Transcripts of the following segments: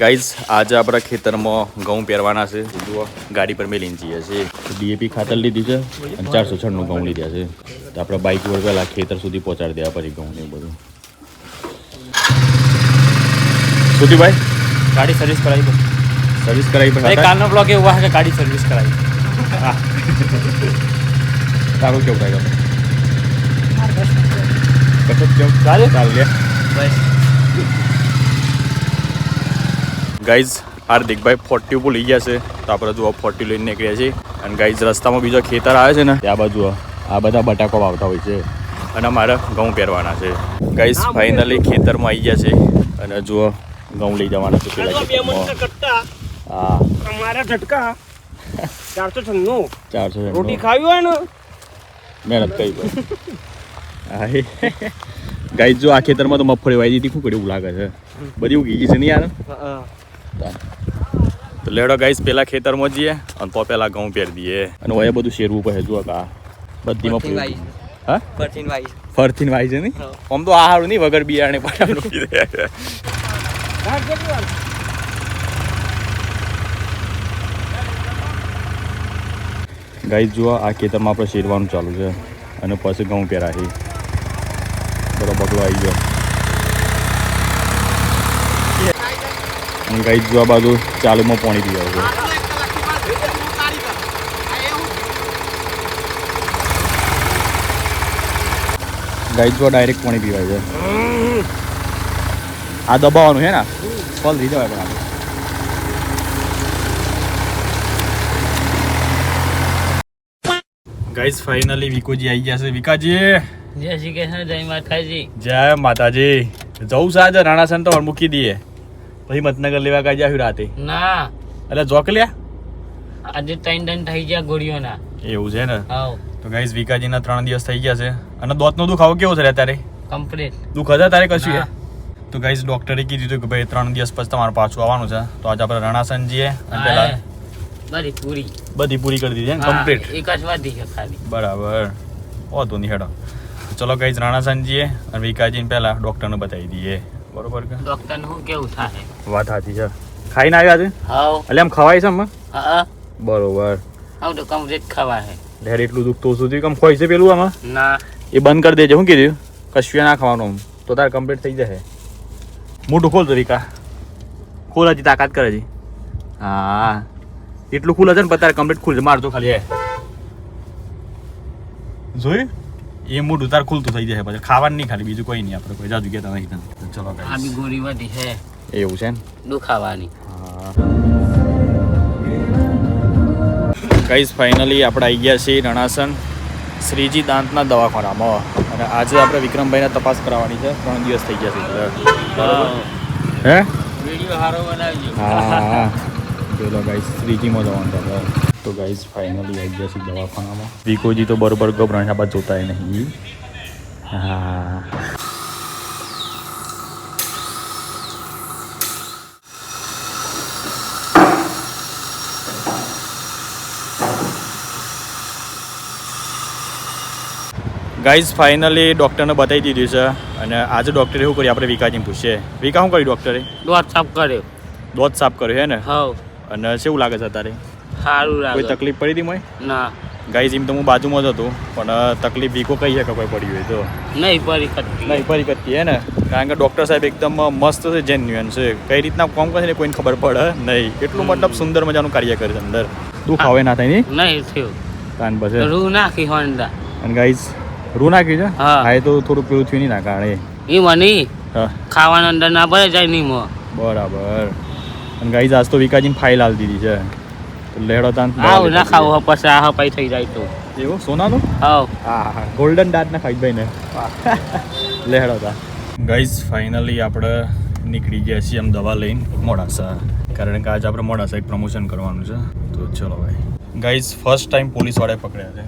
Guys આજે આપણા ખેતરમાં ઘઉં પહેરવાના છે. જુઓ ગાડી પર મેલીને જઈએ છીએ. ડીએપી ખાતર લીધી છે અને ચારસો છન્નું ઘઉં લીધા છે. તો આપણે બાઇક પર પહેલાં ખેતર સુધી પહોંચાડી દેવા પછી ઘઉં ને બધું. સુધી ભાઈ ગાડી સર્વિસ કરાવી દો. સર્વિસ કરાવી પડે કાલનો બ્લોગ એવું હશે ગાડી સર્વિસ કરાવી. તારું કેવું થાય કશું જ કેવું? ચાલે? ચાલે લે. બસ. ગાઈઝ હાર્દિકભાઈ ફોર્ટી લઈ ગયા છે. તો આપણે જુઓ ફોર્ટી લઈને નીકળ્યા છીએ. અને ગાઈઝ રસ્તામાં બીજો ખેતર આવે છે ને ત્યાં બાજુ આ બધા બટાકો વાવતા હોય છે. અને અમારે ઘઉં પહેરવાના છે. ગાઈઝ ફાઇનલી ખેતરમાં આવી ગયા છે. અને જુઓ ઘઉં લઈ જવાના છે પેલા ખેતરમાં. હા. અમારા ઝટકા. ચારસો છન્નું. ચારસો રોટી ખાવી હોય ને? મહેનત કરી હા ગાઈઝ જો આ ખેતરમાં તો મગફળી વાઈ દીધી કર્યું એવું લાગે છે? બધી ઉગી ગઈ છે નહીં યાર? તો લેડો ગાઈસ પેલા ખેતરમાં જઈએ અને તો પેલા ઘઉં પહેરી દઈએ અને ઓય બધું શેરવું પડે જુઓ કા. બધીમાં હા? ફરથી વાય છે નહીં? હા. આમ તો આ હારું નહીં વગર બિયારણે પાટાનું કીધે. રાત ગાઈસ જુઓ આ ખેતરમાં આપણે શેરવાનું ચાલુ છે. અને પછી ઘઉં પહેરાશે બરો બગલો આવી ગયો. ગાઈસ જો આ બાજુ ચાલુમાં પાણી પીવા છે. ગાઈસ જો ડાયરેક્ટ પાણી પીવાય છે. આ દબાવવાનું છે ને ફલ થઈ જવાય પણ આપણે ગાઈસ ફાઇનલી વિકોજી આવી ગયા છે. વિકાજી. જય શ્રી કૃષ્ણ જય માતાજી. જય માતાજી. જવું સાજે રાણાસન તો મૂકી દઈએ. પછી મતનગર લેવા કાઢ્યા જાહ્યું રાતે? ના. એટલે જોક લ્યા? આજે ત્રણ ત્રણ થઈ ગયા ગોળીઓના. એવું છે ને? તો ગાઈસ વિકાજીના ત્રણ દિવસ થઈ ગયા છે. અને દોતનો દુખાવો કેવો છે અત્યારે? કમ્પ્લીટ દુખ હતા તારે કશું. તો ગાઈસ ડોક્ટરે કીધું કે ભાઈ ત્રણ દિવસ પછી તમારે પાછું આવવાનું છે. તો આજે આપણે રણાસન જઈએ અને પેલા બધી પૂરી. બધી પૂરી કરી દીધી ને કમ્પ્લીટ એક જ વાધી છે ખાલી. બરાબર. હોતું નહીં હેડો. ચલો ગાઈસ રણાસન જઈએ અને વિકાજીને પહેલા ડોક્ટરને બતાવી દઈએ. બરોબર કે? ડોક્ટરનું કેવું થાય? વાત સાચી છે. ખાઈને આવ્યા છે? હાવ. એટલે આમ ખવાય છે આમાં હા? બરોબર. હાવ તો કમ્પ્લીટ ખવા છે ઢેર એટલું દુખતું સુધી કમ ખોય છે પેલું આમાં? ના. એ બંધ કરી દેજે શું કીધું? કશું ના ખાવાનું તો તારે કમ્પ્લીટ થઈ જશે. મોટું ખોલ તો રીકા ખોલ હજી તાકાત કરે હજી. હા. એટલું ખુલે છે ને પછી તારે કમ્પ્લીટ ખુલશે મારજો ખાલી હે. જોયું? એ મોઢું તાર ખુલતું થઈ જશે પછી. ખાવાનું નહીં ખાલી બીજું કોઈ નહીં આપણે કોઈ જાજુ કહેતા નહીં. ચલો આ બી ગોરી વધી છે. એવું છે ને દુખાવાની. ગાઈસ ફાઇનલી આપણે આવી ગયા છીએ રણાસન શ્રીજી દાંતના દવાખાનામાં. અને આજે આપણે વિક્રમભાઈને તપાસ કરાવવાની છે. ત્રણ દિવસ થઈ ગયા છે. હે? વીડિયો સારો બનાવજો. હા ચલો ગાઈસ શ્રીજીમાં જવાનું છે તો ગાઈઝ ફાઇનલી આવી ગયા છીએ દવાખાનામાં. વિકોજી તો બરોબર ગભરાણ છે બાદ જોતા નહીં. હા. ગાઈઝ ફાઇનલી ડૉક્ટરને બતાવી દીધું છે અને આજે ડૉક્ટરે એવું કર્યું? આપણે વિકાજીને પૂછીએ. વિકા શું કર્યું ડૉક્ટરે દોત સાફ કર્યો. દોત સાફ કર્યો હે ને? હા અને કેવું લાગે છે તારે સારું કોઈ તકલીફ પડી હતી મોય? ના. ગાઈઝ એમ તો હું બાજુમાં જ હતો પણ તકલીફ વીકો કહી શકે કોઈ પડી હોય તો. નહીં કટકી નહીં પડી કરતી હે ને? કારણ કે ડૉક્ટર સાહેબ એકદમ મસ્ત છે જેન્યુઅન છે. કઈ રીતના કોમ કરે ને કોઈને ખબર પડે નહીં. એટલું મતલબ સુંદર મજાનું કાર્ય કરે છે અંદર. તું ખાવે ના થાય નહીં નહીં થયું. કાન પછી. રૂ નાખી હોન્ડા અને ગાઈઝ રૂ નાખી છે? હા. હા એ તો થોડું પેલું થયું નહીં ના કારણે. એ મને હા. ખાવાનું અંદર ના ભરે જાય નહીં મો બરાબર. અને ગાઈઝ આજ તો વિકાજીને ફાઇલ હાલ દીધી છે. તો લેડો તાન આવ ના ખાવ પછી આ હપાઈ થઈ જાય તો. એવું? સોનાનું? હા હા ગોલ્ડન દાંત ના ખાઈ ભાઈ ને લેડો તા ગાઈઝ ફાઇનલી આપણે નીકળી ગયા છીએ આમ દવા લઈને મોડાસા. કારણ કે આજે આપણે મોડાસા એક પ્રમોશન કરવાનું છે. તો ચલો ભાઈ. ગાઈઝ ફર્સ્ટ ટાઈમ પોલીસ વાળાએ પકડ્યા છે.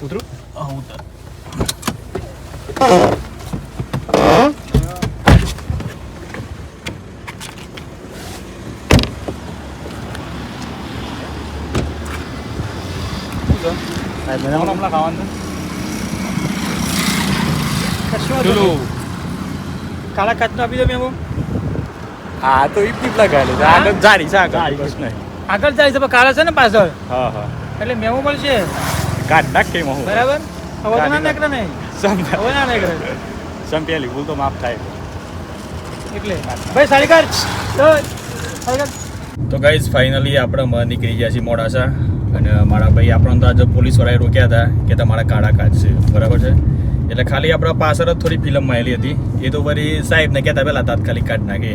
ઉતરું હા ઉતર કાળા કાચનો આપી દો મેમો હા તો એ ટીપ લગાવેલું આગળ જાડી છે આગળ આગળ જાય છે કાળા છે ને પાછળ હા હા એટલે મેમો મળશે કાઢ નાખ કે હું. બરાબર? હવે તો ના નીકળે નહીં હવે ના નીકળે. સંપેલી ભૂલ તો માફ થાય. એટલે. ભાઈ સાડી કાઢ. તો ગાઈઝ ફાઇનલી આપણે મ નીકળી ગયા છીએ મોડાસા. અને મારા ભાઈ આપણને તો આજે પોલીસવાળાએ રોક્યા હતા કે તમારા કાળા કાચ છે. બરાબર છે? એટલે ખાલી આપણા પાછળ જ થોડી ફિલ્મ આવેલી હતી. એ તો ફરી સાહેબને કહેતા પહેલાં તાત્કાલિક કાઢ નાખે.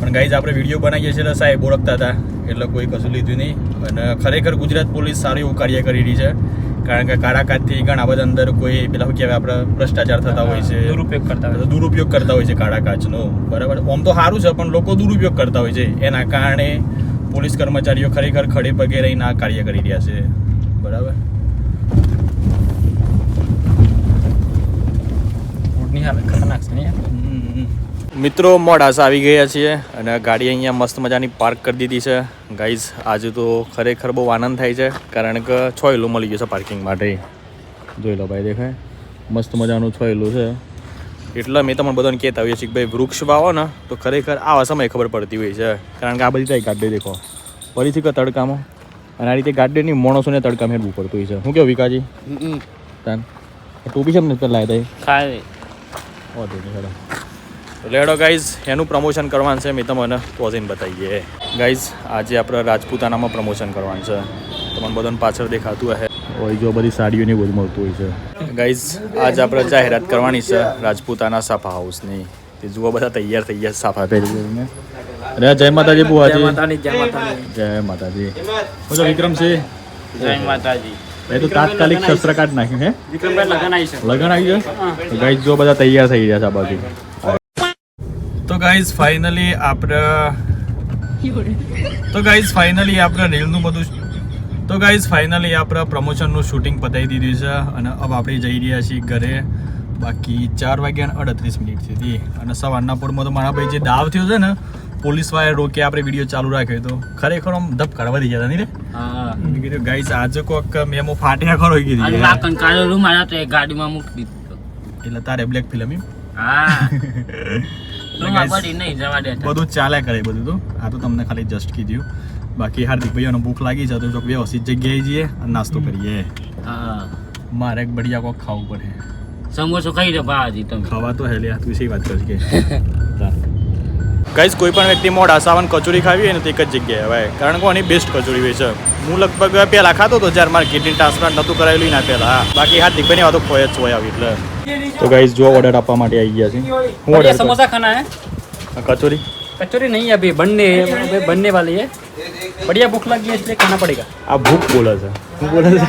પણ ગાઈઝ આપણે વીડિયો બનાવીએ છીએ એટલે સાહેબ ઓળખતા હતા. એટલે કોઈ કશું લીધું નહીં. અને ખરેખર ગુજરાત પોલીસ સારું એવું કાર્ય કરી રહી છે. કારણ કે કાળા કાચથી ઘણા બધા અંદર કોઈ પેલા કહેવાય આપણે ભ્રષ્ટાચાર થતા હોય છે. દુરુપયોગ કરતા હોય. દુરુપયોગ કરતા હોય છે કાળા કાચનો બરાબર? આમ તો સારું છે પણ લોકો દુરુપયોગ કરતા હોય છે. એના કારણે પોલીસ કર્મચારીઓ ખરેખર ખડે પગે રહીને આ કાર્ય કરી રહ્યા છે. બરાબર? મિત્રો મોડાસા આવી ગયા છીએ અને ગાડી અહીંયા મસ્ત મજાની પાર્ક કરી દીધી છે. ગાઈઝ આજે તો ખરેખર બહુ આનંદ થાય છે કારણ કે છ એલું મળી ગયું છે પાર્કિંગ માટે. જોઈ લો ભાઈ દેખાય. મસ્ત મજાનું છ એલું છે. એટલે મેં તમને બધાને કહેતા હોઈએ છીએ કે ભાઈ વૃક્ષ વાવો ને તો ખરેખર આવા સમય ખબર પડતી હોય છે. કારણ કે આ બધી થાય ગાડી દેખો. ફરીથી કે તડકામાં? અને આ રીતે ગાડીની માણસોને તડકા હેડવું પડતું હોય છે. શું કેવું વિકાજી? તાન. ટોપી છે ને પેલા લાવ્યા હતા એ? ખાય હેડો લેડો ગાઈઝ એનું પ્રમોશન કરવાનું છે. મેં તમને જઈને બતાવીએ. ગાઈઝ આજે આપણે રાજપૂતાનામાં પ્રમોશન કરવાનું છે. તમને બધાને પાછળ દેખાતું હશે. હોય જો બધી સાડીઓની બધું મળતું હોય છે. ગાઈઝ આજ આપણે જાહેરાત કરવાની છે રાજપૂતાના સાફા હાઉસની તે જુઓ બધા તૈયાર થઈ ગયા સાફા પહેરી અરે જય માતાજી બુઆજી જય માતાજી. હું તો વિક્રમ જય માતાજી. એ તો તાત્કાલિક શસ્ત્ર કાઢ નાખ્યું હે? લગન આવી છે. લગન આવી ગયો ગાઈઝ જો બધા તૈયાર થઈ ગયા છે આ બાજુ. તો ગાઈઝ ફાઇનલી આપણે તો ગાઈઝ ફાઇનલી આપણે રીલનું બધું તો ગાઈઝ ફાઇનલી આપણે પ્રમોશનનું શૂટિંગ પતાવી દીધું છે અને હવે આપણે જઈ રહ્યા છીએ ઘરે. બાકી ચાર વાગ્યા અડત્રીસ મિનિટ હતી અને સવારના પોરમાં તો મારા ભાઈ જે દાવ થયો છે ને પોલીસવાળા રોકે આપણે વીડિયો ચાલુ રાખ્યો તો ખરેખર આમ ધપ કાઢવા દઈ જતા નહીં રે? ગાઈઝ આજે કોક મેમો ફાટ્યા ખરો કીધી. તો ગાડીમાં મૂકી દીધો. એટલે તારે બ્લેક ફિલ્મ એમ? હા. બધું ચાલ્યા કરે બધું તો. આ તો તમને ખાલી જસ્ટ કીધું. બાકી હાર્દિક ભાઈઓને ભૂખ લાગી છે તો વ્યવસ્થિત જગ્યાએ જઈએ અને નાસ્તો કરીએ. હા. મારે એક બઢિયા કોક ખાવું પડે. સમોસો ખાઈ દો ભાજી તમે. ખાવા તો હેલે તું વિશે વાત કરી કે? ગાઈસ કોઈ પણ વ્યક્તિ મોડ આસાવન કચોરી ખાવી હોય ને તો એક જ જગ્યાએ હવે કારણ કે આની બેસ્ટ કચોરી હોય છે. હું લગભગ પહેલાં ખાતો હતો જ્યારે મારે કિડની ટ્રાન્સપ્લાન્ટ નહોતું કરાવેલું ના પહેલાં. બાકી હાર્દિક ભાઈ આ તો ખોય જ હોય આવી એટલે. તો ગાઈસ જો ઓર્ડર આપવા માટે આવી ગયા છે હું बढ़िया order समोसा खाना है કરું? કચોરી कचौरी नहीं अभी बनने अभी बनने वाली है बढ़िया भूख लगी है इसलिए खाना पड़ेगा આ ભૂખ બોલે છે શું બોલે છે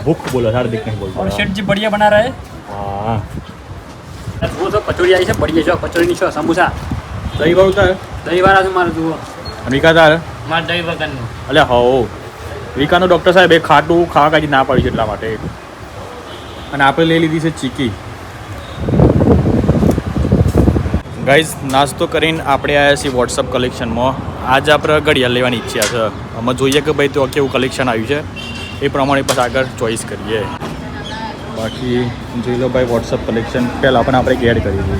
ભૂખ બોલે છે હાર્દિક નહીં और બોલતો शेठ जी बढ़िया बना रहा है હા જુઓ તો કચોરી આવી છે बढ़िया જો કચોરીની છો સમોસા દહીં વાળું તારે દહીં વાળા છે મારે જુઓ અને વિકા તારે મારા દહીં વગરનું એટલે હો વિકાનો ડૉક્ટર સાહેબ એ ખાટું ખાવા કાઢી ના પાડી છે એટલા માટે અને આપણે લઈ લીધી છે ચીકી. ગાઈઝ નાસ્તો કરીને આપણે આવ્યા છીએ વોટ્સઅપ કલેક્શનમાં આજે આપણે ઘડિયાળ લેવાની ઈચ્છા છે. અમે જોઈએ કે ભાઈ તો કેવું કલેક્શન આવ્યું છે. એ પ્રમાણે પછી આગળ ચોઈસ કરીએ. બાકી જોઈ લો ભાઈ વોટ્સઅપ કલેક્શન પહેલાં પણ આપણે એડ કરી દઈએ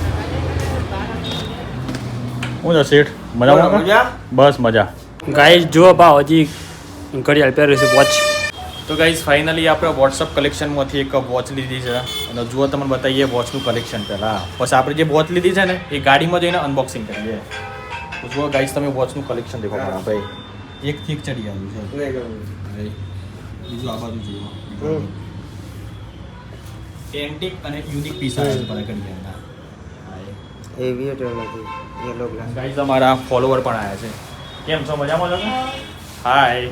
હું છે શેઠ? મજા? બસ મજા. ગાય જુઓ ભાવ હજી ઘડિયાળ પહેર્યું છે વોચ તો ગાઈઝ ફાઇનલી આપણે વોટ્સઅપ કલેક્શનમાંથી એક વોચ લીધી છે. અને જુઓ તમને બતાવીએ વોચનું કલેક્શન પહેલાં. પછી આપણે જે વોચ લીધી છે ને એ ગાડીમાં જઈને અનબોક્સિંગ કરીએ. તો જુઓ ગાઈઝ તમે વોચનું કલેક્શન દેખો મારા ભાઈ. એક થી એક ચડી આવ્યું છે. બીજું આ બાજુ જુઓ. એન્ટિક અને યુનિક પીસ આવ્યા છે એવિએટર નથી ગ્લાસ ગાઈઝ અમારા ફોલોવર પણ આવ્યા છે. કેમ છો? મજામાં તમે હાય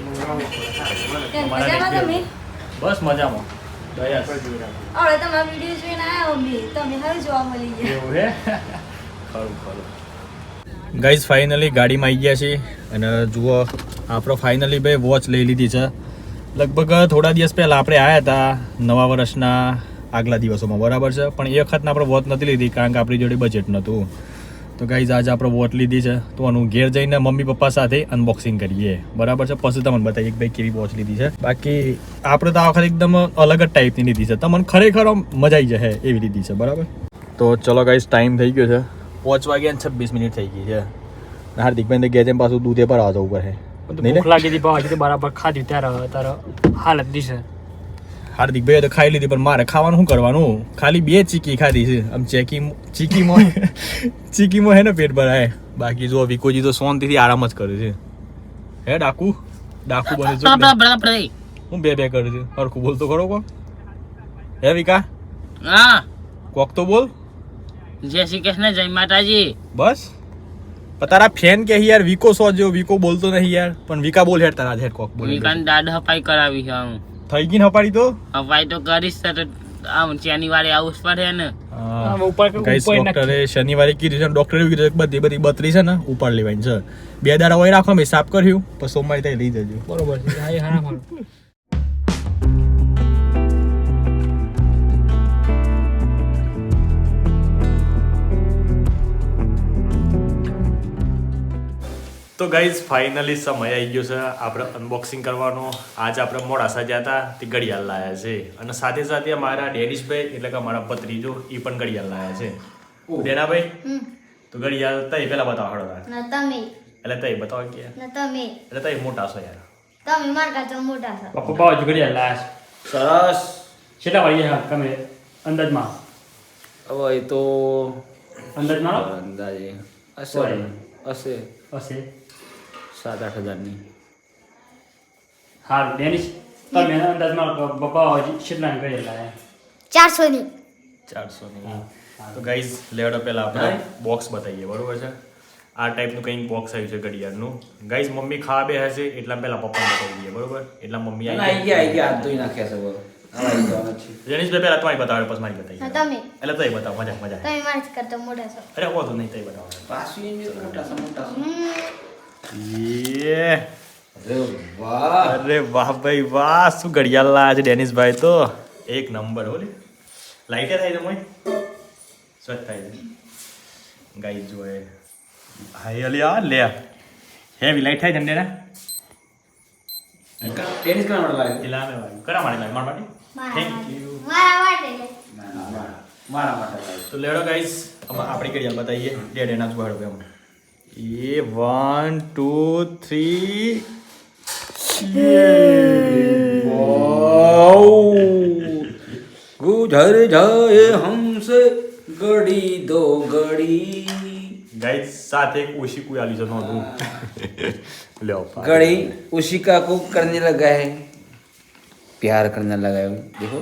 મજામાં તમે? બસ મજામાં. દયા. હવે તમારા વીડિયો જોઈને આવ્યા અમે. તમે હવે જોવા મળી ગયા. એવું હે? ખરું ખરું. ગાઈઝ ફાઇનલી ગાડીમાં આવી ગયા છીએ અને જુઓ આપણો ફાઇનલી ભાઈ વોચ લઈ લીધી છે. લગભગ થોડા દિવસ પહેલાં આપણે આવ્યા હતા નવા વર્ષના આગલા દિવસોમાં. બરાબર છે? પણ એ વખતના આપણે વોચ નથી લીધી કારણ કે આપણી જોડે બજેટ નહોતું. તો ગાઈઝ આજે આપણે વોટ લીધી છે. તો આનું ઘેર જઈને મમ્મી પપ્પા સાથે અનબોક્સિંગ કરીએ. બરાબર છે? પછી તમને બતાવીએ કે ભાઈ કેવી વોચ લીધી છે. બાકી આપણે તો આ વખત એકદમ અલગ જ ટાઈપની લીધી છે. તમને ખરેખર મજા આવી જશે એવી લીધી છે. બરાબર? તો ચલો ગાઈઝ ટાઈમ થઈ ગયો છે. પાંચ વાગ્યા છવ્વીસ મિનિટ થઈ ગઈ છે. હાર્દિકભાઈને હાર્દિકભાઈ ગયા છે પાછું દૂધે પર આવવા ઉપર છે નહીં લાગી હતી બરાબર ખાધી ત્યારે ત્યારે હાલત દિશે હાર્દિકભાઈ તો ખાઈ લીધી પણ મારે ખાવાનું શું કરવાનું? ખાલી બે ચીકી ખાધી છે. આમ ચેકી ચીકીમાં ચીકીમાં હે ને પેટ ભરાય. બાકી જો વિકોજી તો શાંતિથી આરામ જ કરે છે. હે ડાકુ? ડાકુ બને છે હું બે બે કરે છે. હરખું બોલતો ખરો કોણ? હે વિકા? હા. કોક તો બોલ. જય શ્રી કૃષ્ણ જય માતાજી. બસ. તારા ફેન કે યાર? વિકો સો જેવો વિકો બોલતો નહીં યાર. પણ વિકા બોલ હેડ તારા હેડ કોક બોલ વિકાન દાદ હપાઈ કરાવી છે હું થઈ ગઈ ને હપાડી તો? હપાઈ તો કરીશ તો આમ શનિવારે આવું પડે ને. ડોક્ટરે શનિવારે કીધું છે ડોક્ટરે એવું કીધું બધી બધી બત્રી છે ને ઉપાડ લેવાની છે. બે દાડા હોય રાખો મેં સાફ કર્યું પછી સોમવારે ત્યાં લઈ જજો. બરોબર છે તો ગાઈઝ ફાઇનલી સમય આવી ગયો છે. આપણે અનબોક્સિંગ કરવાનો. આજ આપણે મોડાસા ગયા હતા તે ઘડિયાળ લાયા છે. અને સાથે સાથે અમારા ડેનિશભાઈ એટલે કે અમારા પત્રીજો એ પણ ઘડિયાળ લાયા છે. ડેનાભાઈ. તો ઘડિયાળ તઈ પેલા બતાવો હળો તમે. એટલે તઈ બતાવો કે. તમે. એટલે તઈ મોટા છો યાર. તમે માર કાચો મોટા છો. પપ્પા બાજુ ઘડિયાળ લાયા છે. સરસ. કેટલા વાળી હા તમે અંદાજમાં? હવે તો અંદાજમાં? અંદાજે હશે. અસે હશે. હશે. સાત આઠ હજારની. હારું ડેનિશ તમે અંદાજમાં પપ્પા હજી કેટલા ઘડિયાળ લાયા ચારસો ની ચારસો ની તો ગાઈઝ લેવડો પહેલા આપણે બોક્સ બતાવીએ બરોબર છે? આ ટાઈપનું કંઈક બોક્સ આવ્યું છે ઘડિયાળનું. ગાઈઝ મમ્મી ખાવા બે હશે એટલા પહેલા પપ્પા બતાવી દઈએ બરોબર? એટલા મમ્મી આવી આઈ ગયા આવી ગયા હાથ ધોઈ નાખ્યા છે જનીશભાઈ પહેલા તમારી બતાવે પછી મારી બતાવી તમે. એટલે તઈ બતાવો મજા મજા. તમે માર કરતા મોટા છો. અરે ઓછું નહીં તઈ બતાવો. પાછું મોટા મોટા છે. હમ. યે અરે વાહ. અરે વાહ ભાઈ વાહ શું ઘડિયાળ લાયા છે ડેનિશભાઈ તો? એક નંબર હોલી લાઇટે થાય છે મોય સ્વચ્છ થાય છે ગાઈ જોએ હાઈ અલી આ લે હેવી લાઈટ થાય છે ને ટેનિસ કરવા માટે લાવ્યો? એલા મે વાગ્યું કરા માટે લાવી મારા માટે? થેન્ક યુ મારા માટે લે. ના, ના, મારા- મારા માટે તો લેડો ગાઈસ આપણી ઘડિયાળ બતાવીએ. ડેડ એના જ એમ ये वन टू थ्री। गुजर जाए हमसे गड़ी दो गड़ी। गाइस साथ एक उसी को आली सनो तू लो गड़ी उसी का को करने लगा है। प्यार करने लगा है। देखो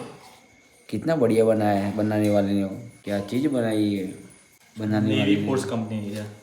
कितना बढ़िया बनाया है बनाने वाले ने क्या चीज़ बनाई है। बनाने वाली फोर्स कंपनी है।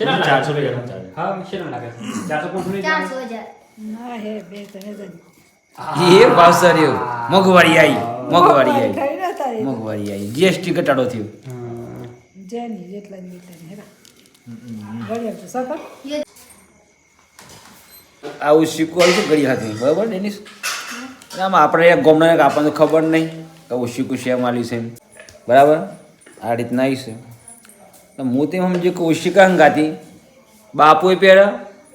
શેના ચારસો રૂપિયા હા શેના લાગે ચારસો પાંચસો ચારસો હજાર. ના હે બે ત્રણ હજાર એ ભાવ સર મોંઘવારી આવી મોંઘવારી આવી મોંઘવારી આવી જીએસટી ઘટાડો થયો. જેની જેટલા નીકળે હેરા. આવું શીખવું હતું ઘડી હતી બરાબર ને એની આમાં આપણે ગમના આપણને ખબર નહીં કે શીખું કુશિયા માલી છે બરાબર? આ રીતના આવી છે. તો હું તેમ સમજ્યું કે ઓશિકા હંગાતી બાપુએ પહેરા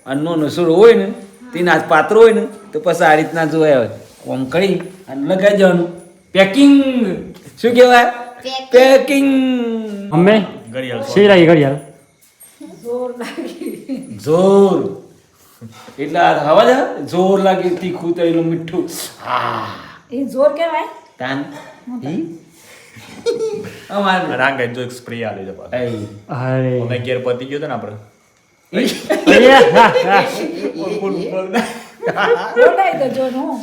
અન્નો નસુર હોય ને તે નાચ પાત્ર હોય ને તો પછી આ રીતના જોયા હોય. ઓમ કરી અને લગાવી દેવાનું. પેકિંગ શું કહેવાય? પેકિંગ અમે ઘડિયાળ શી રાખી ઘડિયાળ? જોર લાગી. જોર. એટલે હવા જોર લાગે તીખું તળેલું મીઠું. હા. એ જોર કહેવાય? તાન. હી અમાર રાંગ જો એક સ્પ્રે આલે છે અરે. અમે ઘેર પતી ગયો તો ને આપણે?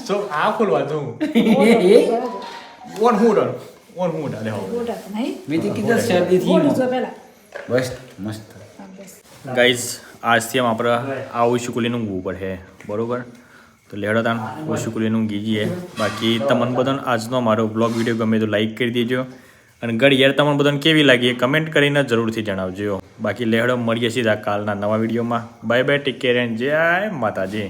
સો આ ખોલવા જો ઓન હું ડર ઓન હું ડાલે મેં કીધું શરદી થી બસ મસ્ત. ગાઈઝ આજથી આપણે આ ઓશુકુલીનું ઊંઘવું પડે. બરોબર? તો લેડો તાન ઓશુકુલીનું ગીજીએ બાકી તમને બધાને આજનો મારો બ્લોગ વીડિયો ગમે તો લાઈક કરી દેજો. અને ઘડિયાળ તમને બધાને કેવી લાગી એ કમેન્ટ કરીને જરૂરથી જણાવજો. બાકી લેહડો મળીએ સીધા કાલના નવા વિડીયોમાં bye bye take care and જય માતાજી.